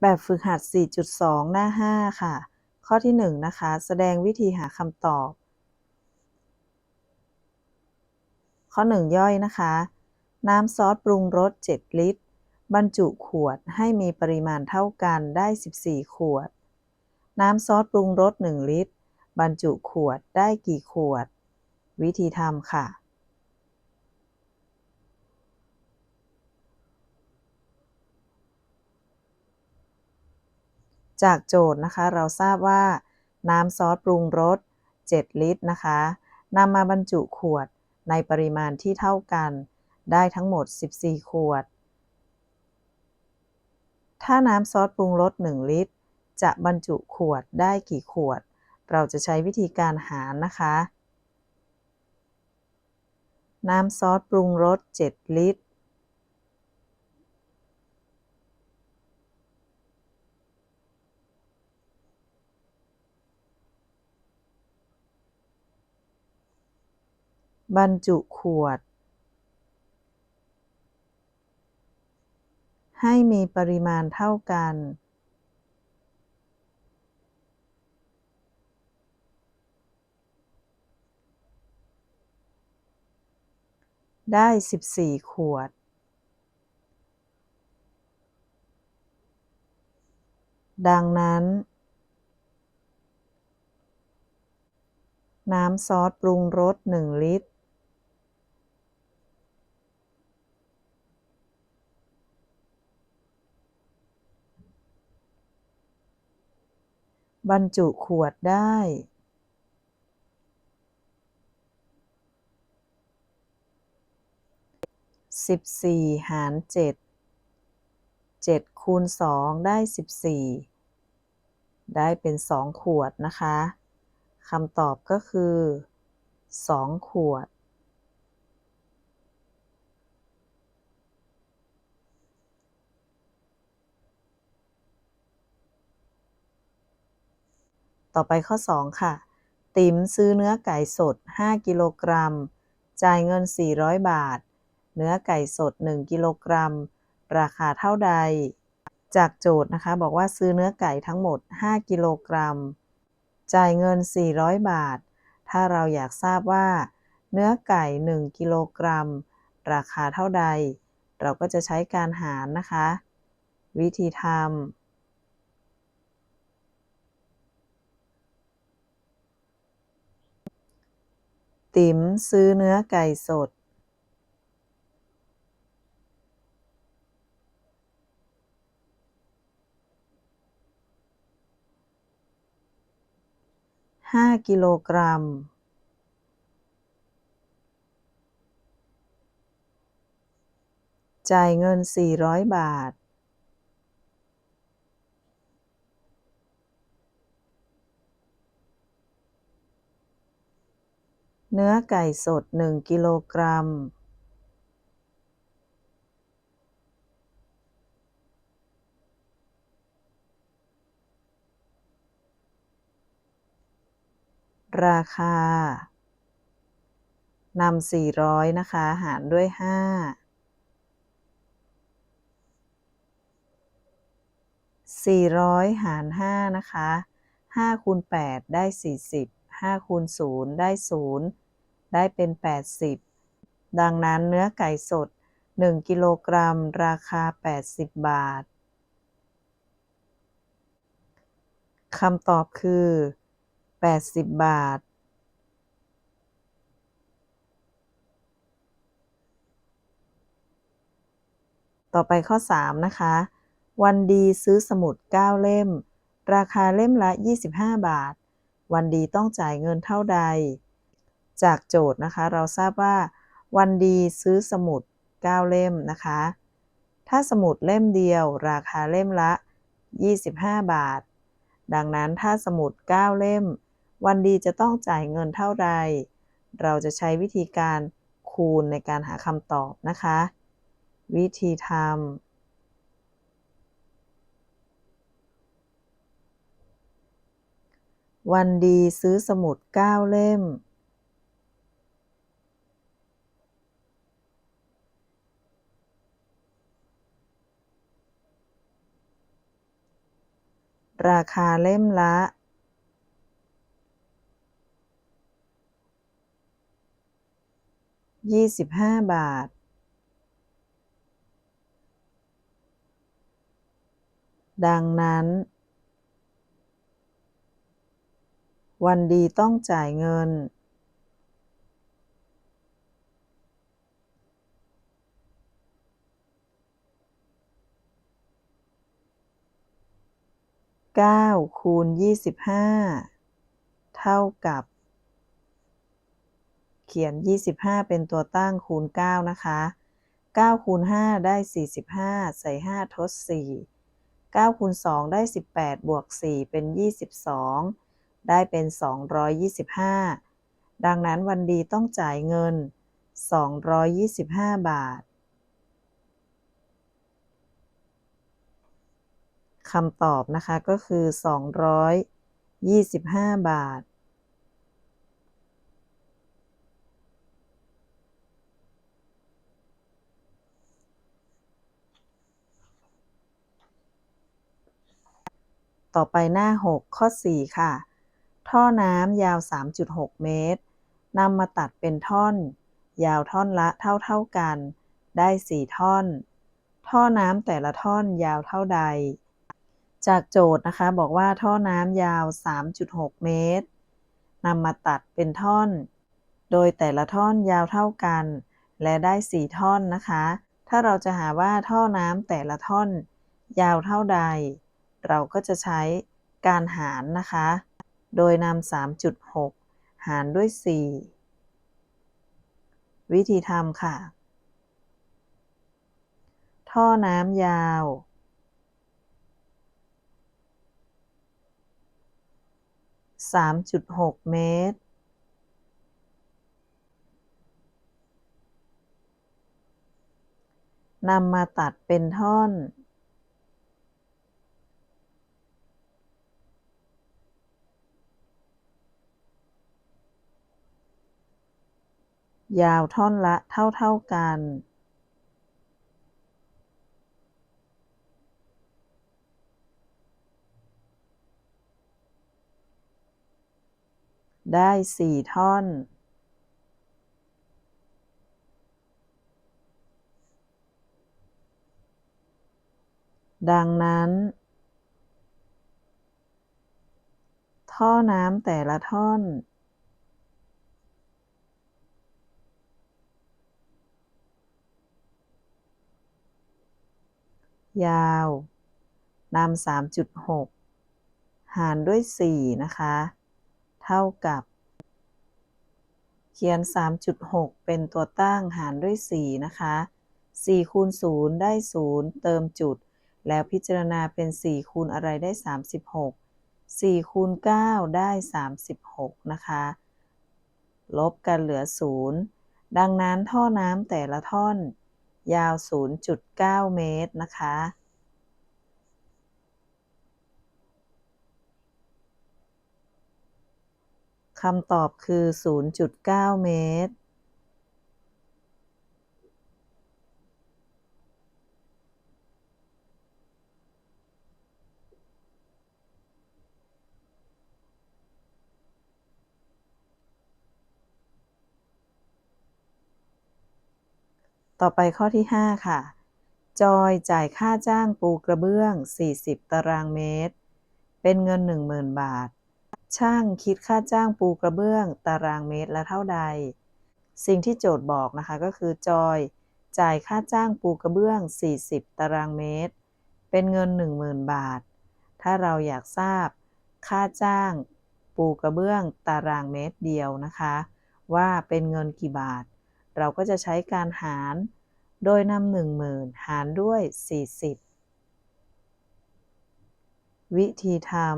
แบบฝึกหัด 4.2 หน้า 5 ค่ะ ข้อที่ 1 นะคะ แสดงวิธีหาคำตอบ ข้อ 1 ย่อยนะคะ น้ำซอสปรุงรส 7 ลิตร บรรจุขวดให้มีปริมาณเท่ากันได้ 14 ขวด น้ำซอสปรุงรส 1 ลิตร บรรจุขวดได้กี่ขวด วิธีทำค่ะ จากโจทย์นะคะ เราทราบว่าน้ำซอสปรุงรส 7 ลิตรนะคะนำมาบรรจุขวดในปริมาณที่เท่ากัน ได้ทั้งหมด 14 ขวด ถ้าน้ำซอสปรุงรส 1 ลิตร จะบรรจุขวดได้กี่ขวด เราจะใช้วิธีการหารนะคะ น้ำซอสปรุงรส 7 ลิตร บรรจุขวด ให้มีปริมาณเท่ากัน ได้14ขวด ดังนั้นน้ำซอสปรุงรส 1 ลิตร บรรจุขวดได้14หาร7 7คูณ2ได้14ได้เป็น2ขวดนะคะคำตอบก็คือ2ขวด ต่อไปข้อ 2 ค่ะ ติ๋มซื้อเนื้อไก่สด 5 กิโลกรัม จ่ายเงิน 400 บาท เนื้อไก่สด 1 กิโลกรัม ราคาเท่าใด จากโจทย์นะคะ บอกว่าซื้อเนื้อไก่ทั้งหมด 5 กิโลกรัม จ่ายเงิน 400 บาท ถ้าเราอยากทราบว่า เนื้อไก่ 1 กิโลกรัม ราคาเท่าใด เราก็จะใช้การหารนะคะ วิธีทำ ติ๋มซื้อเนื้อไก่สดห้ากิโลกรัม จ่ายเงิน400บาท เนื้อไก่สดหนึ่งกิโลกรัม ราคานำสี่ร้อยนะคะ หารด้วยห้าสี่ร้อยหารห้านะคะห้าคูณแปดได้สี่สิบ 5คูณ0ได้ 0 ได้เป็น 80 ดังนั้นเนื้อไก่สด 1 กิโลกรัม ราคา 80 บาทคำตอบคือ 80 บาทต่อไปข้อ 3 นะคะ วันดีซื้อสมุด 9 เล่ม ราคาเล่มละ 25 บาท วันดีต้องจ่ายเงินเท่าใด จากโจทย์นะคะเราทราบว่า วันดีซื้อสมุด 9 เล่มนะคะ ถ้าสมุดเล่มเดียวราคาเล่มละ 25 บาท ดังนั้นถ้าสมุด 9 เล่ม วันดีจะต้องจ่ายเงินเท่าใด เราจะใช้วิธีการคูณในการหาคำตอบนะคะ วิธีทำ วันดีซื้อสมุด9เล่มราคาเล่มละ ยี่สิบห้าบาท ดังนั้น วันดีต้องจ่ายเงิน เก้าคูณยี่สิบห้าเท่ากับ เขียนยี่สิบห้าเป็นตัวตั้งคูณเก้านะคะเก้าคูณห้าได้สี่สิบห้าใส่ห้าทดสี่เก้าคูณสองได้สิบแปดบวกสี่เป็นยี่สิบสอง ได้เป็นสองร้อยยี่สิบห้าดังนั้นวันดีต้องจ่ายเงินสองร้อยยี่สิบห้าบาทคำตอบนะคะก็คือ 225 บาท ต่อไปหน้า 6 ข้อ 4 ค่ะ ท่อน้ำยาว 3.6 เมตรนำมาตัดเป็นท่อน ยาวท่อนละเท่าๆกัน ได้ 4 ท่อน ท่อน้ำแต่ละท่อนยาวเท่าใด จากโจทย์นะคะบอกว่าท่อน้ำยาว 3.6 เมตรนำมาตัดเป็นท่อน โดยแต่ละท่อนยาวเท่ากัน และได้ 4 ท่อนนะคะ ถ้าเราจะหาว่าท่อน้ำแต่ละท่อน ยาวเท่าใด เราก็จะใช้การหารนะคะ โดยนำ 3.6 หารด้วย 4 วิธีทำค่ะ ท่อน้ำยาวสามจุดหกเมตร นำมาตัดเป็นท่อน ยาวท่อนละเท่าๆกันได้สี่ท่อน ดังนั้น ท่อน้ำแต่ละท่อน ยาวนำ3.6หารด้วย4นะคะ เท่ากับ เขียน 3.6 เป็นตัวตั้งหารด้วย4นะคะ4คูณ0ได้ 0 เติมจุด แล้วพิจารณาเป็น 4 คูณอะไรได้ 36 4คูณ9ได้ 36 นะคะ ลบกันเหลือ 0 ดังนั้นท่อน้ำแต่ละท่อน ยาว 0.9 เมตรนะคะ คำตอบคือ 0.9 เมตร ต่อไปข้อที่ 5 ค่ะ จอยจ่ายค่าจ้างปูกระเบื้อง 40 ตารางเมตร เป็นเงิน 10,000 บาท ช่างคิดค่าจ้างปูกระเบื้อง ตารางเมตรละเท่าใด สิ่งที่โจทย์บอกนะคะก็คือจอยจ่ายค่าจ้างปูกระเบื้อง 40 ตารางเมตร เป็นเงิน 10,000 บาท ถ้าเราอยากทราบ ค่าจ้างปูกระเบื้องตารางเมตรเดียวนะคะ ว่าเป็นเงินกี่บาท เราก็จะใช้การหาร โดยนำ10,000หารด้วย 40 วิธีทำ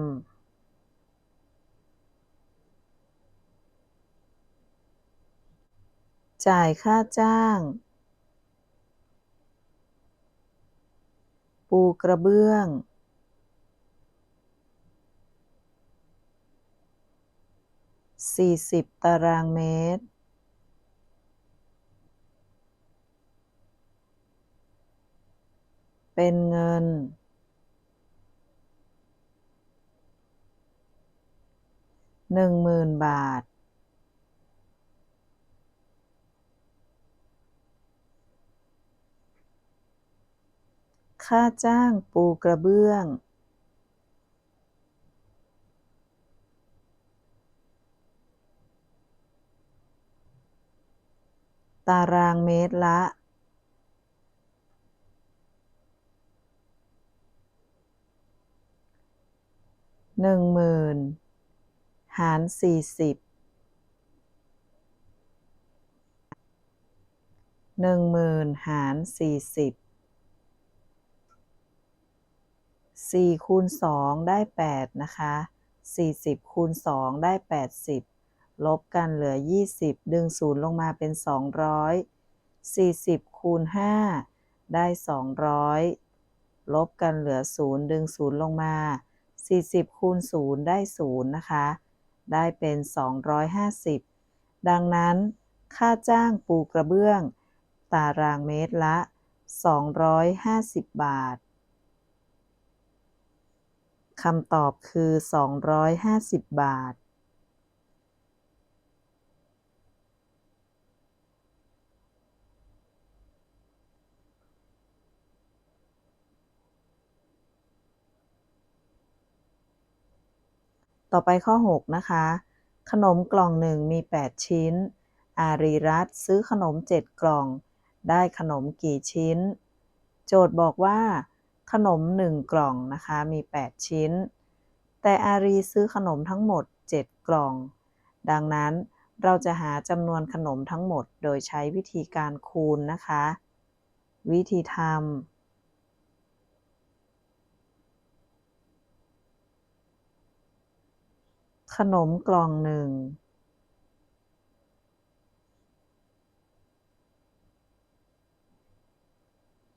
จ่ายค่าจ้าง ปูกระเบื้อง 40 ตารางเมตร เป็นเงิน หนึ่งหมื่นบาท ค่าจ้างปูกระเบื้อง ตารางเมตรละ หนึ่งหมื่นหารสี่สิบหนึ่งหมื่นหารสี่สิบสี่คูณสองได้แปดนะคะสี่สิบคูณสองได้แปดสิบลบกันเหลือยี่สิบดึงศูนย์ลงมาเป็นสองร้อยสี่สิบคูณห้าได้สองร้อยลบกันเหลือศูนย์ดึงศูนย์ลงมา สี่สิบคูณศูนย์ได้ศูนย์นะคะ ได้เป็นสองร้อยห้าสิบดังนั้น ค่าจ้างปูกระเบื้อง ตารางเมตรละ 250 บาท คำตอบคือ 250 บาท ต่อไปข้อ 6 นะคะ ขนมกล่องหนึ่งมี 8 ชิ้น อารีรัตซื้อขนม 7 กล่อง ได้ขนมกี่ชิ้น โจทย์บอกว่า ขนม 1 กล่องนะคะมี 8 ชิ้น แต่อารีซื้อขนมทั้งหมด 7 กล่อง ดังนั้นเราจะหาจำนวนขนมทั้งหมดโดยใช้วิธีการคูณนะคะ วิธีทำ ขนมกล่องหนึ่ง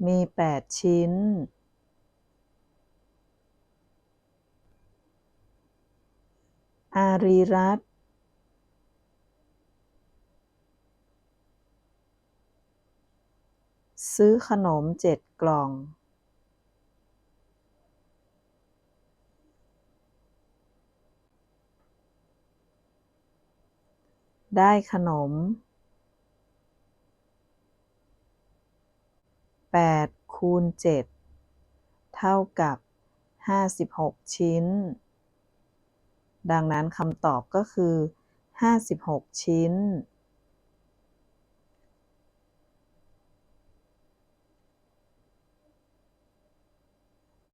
มีแปดชิ้น อารีรัตซื้อขนมเจ็ดกล่อง ได้ขนม 8 คูณ 7 เท่ากับ 56 ชิ้น ดังนั้นคำตอบก็คือ 56 ชิ้น